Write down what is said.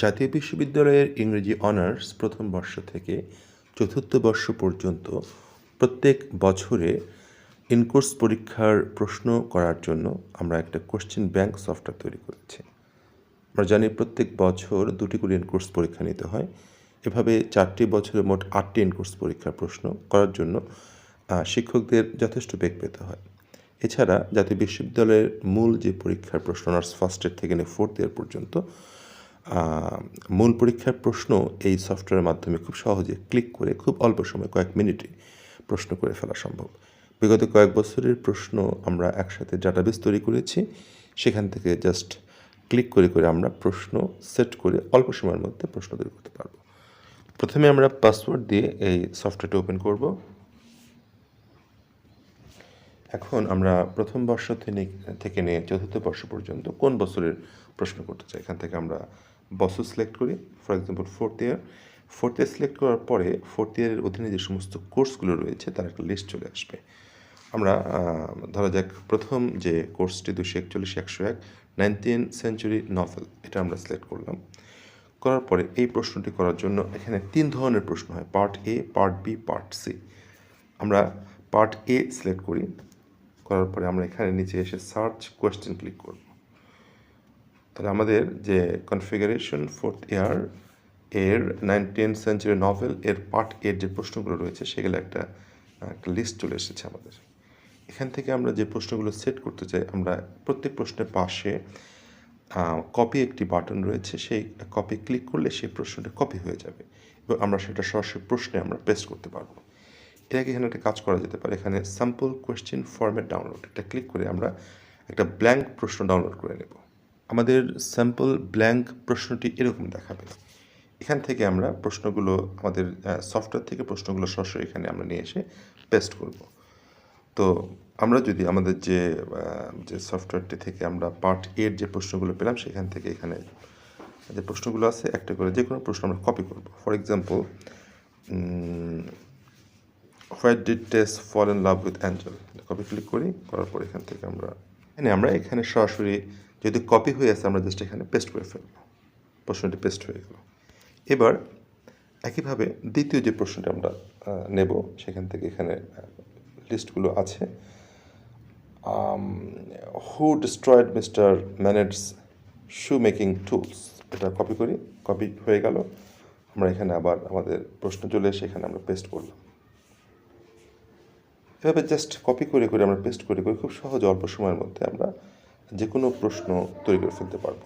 জাতীয় বিশ্ববিদ্যালয়ের ইংরেজি অনার্স প্রথম বর্ষ থেকে চতুর্থ বর্ষ পর্যন্ত প্রত্যেক বছরে ইনকোর্স পরীক্ষার প্রশ্ন করার জন্য আমরা একটা কোশ্চেন ব্যাংক সফটওয়্যার তৈরি করেছি। আমরা জানি প্রত্যেক বছর দুটি করে ইনকোর্স পরীক্ষা নিতে হয়। এভাবে চারটি বছরে মোট আটটি ইনকোর্স পরীক্ষার প্রশ্ন করার জন্য শিক্ষকদের যথেষ্ট বেগ পেতে হয়। এছাড়া জাতীয় বিশ্ববিদ্যালয়ের মূল যে পরীক্ষার প্রশ্ন, অনার্স ফার্স্ট ইয়ার থেকে নিয়ে ফোর্থ ইয়ার পর্যন্ত মূল পরীক্ষার প্রশ্ন এই সফটওয়্যারের মাধ্যমে খুব সহজে ক্লিক করে খুব অল্প সময় কয়েক মিনিটে প্রশ্ন করে ফেলা সম্ভব। বিগত কয়েক বছরের প্রশ্ন আমরা একসাথে ডাটাবেস তৈরি করেছি। সেখান থেকে জাস্ট ক্লিক করে করে আমরা প্রশ্ন সেট করে অল্প সময়ের মধ্যে প্রশ্ন তৈরি করতে পারব। প্রথমে আমরা পাসওয়ার্ড দিয়ে এই সফটওয়্যারটা ওপেন করব। এখন আমরা প্রথম বর্ষ থেকে- নিয়ে চতুর্থ বর্ষ পর্যন্ত কোন বছরের প্রশ্ন করতে চাই? এখান থেকে আমরা বছর সিলেক্ট করি। For example fourth year fourth year select করার পরে ফোর্থ ইয়ারের অধীনে যে সমস্ত কোর্সগুলো রয়েছে, তার একটা লিস্ট চলে আসবে। আমরা ধরা যাক প্রথম যে কোর্সটি দুশো একচল্লিশ, একশো এক নাইনটিন সেঞ্চুরি নভেল এটা আমরা সিলেক্ট করলাম। করার পরে এই প্রশ্নটি করার জন্য এখানে তিন ধরনের প্রশ্ন হয়। Part A part B part C আমরা পার্ট এ সিলেক্ট করি। করার পরে আমরা এখানে নিচে এসে সার্চ কোয়েশ্চেন ক্লিক করব। তাহলে আমাদের যে কনফিগারেশন ফোর্থ ইয়ার এর নাইনটিন সেঞ্চুরি নভেল এর পার্ট এর যে প্রশ্নগুলো রয়েছে, সেগুলো একটা একটা লিস্ট চলে এসেছে আমাদের। এখান থেকে আমরা যে প্রশ্নগুলো সেট করতে চাই, আমরা প্রত্যেক প্রশ্নের পাশে কপি একটি বাটন রয়েছে, সেই কপি ক্লিক করলে সেই প্রশ্নটা কপি হয়ে যাবে এবং আমরা সেটা সরাসরি প্রশ্নে আমরা পেস্ট করতে পারব। এর আগে এখানে একটা কাজ করা যেতে পারে, এখানে স্যাম্পল কোয়েশ্চেন ফরম্যাট ডাউনলোড এটা ক্লিক করে আমরা একটা ব্ল্যাঙ্ক প্রশ্ন ডাউনলোড করে নেব। আমাদের স্যাম্পল ব্ল্যাঙ্ক প্রশ্নটি এরকম দেখাবে। এখান থেকে আমরা প্রশ্নগুলো, আমাদের সফটওয়্যার থেকে প্রশ্নগুলো সরাসরি এখানে আমরা নিয়ে এসে পেস্ট করব। তো আমরা যদি আমাদের যে যে সফটওয়্যারটি থেকে আমরা পার্ট এর যে প্রশ্নগুলো পেলাম, সেখান থেকে এখানে যে প্রশ্নগুলো আছে, একটা করে যে কোনো প্রশ্ন আমরা কপি করব। For example why did Tess fall in love with Angel copy click করি, করার পর এখান থেকে আমরা এখানে আমরা, এখানে সরাসরি যদি কপি হয়ে আছে আমরা জাস্ট এখানে পেস্ট করে ফেলব। প্রশ্নটি পেস্ট হয়ে গেল। এবার, একইভাবে দ্বিতীয় যে প্রশ্নটা আমরা নেব, সেখান থেকে এখানে লিস্টগুলো আছে। Who destroyed Mr Manette's shoe making tools এটা কপি করি কপি হয়ে গেল। আমরা এখানে আবার আমাদের প্রশ্ন চলে এসে এখানে আমরা পেস্ট করলাম। এভাবে জাস্ট কপি করে করে আমরা পেস্ট করে করে খুব সহজ অল্প সময়ের মধ্যে আমরা যে কোনো প্রশ্ন তৈরি করে ফেলতে পারব।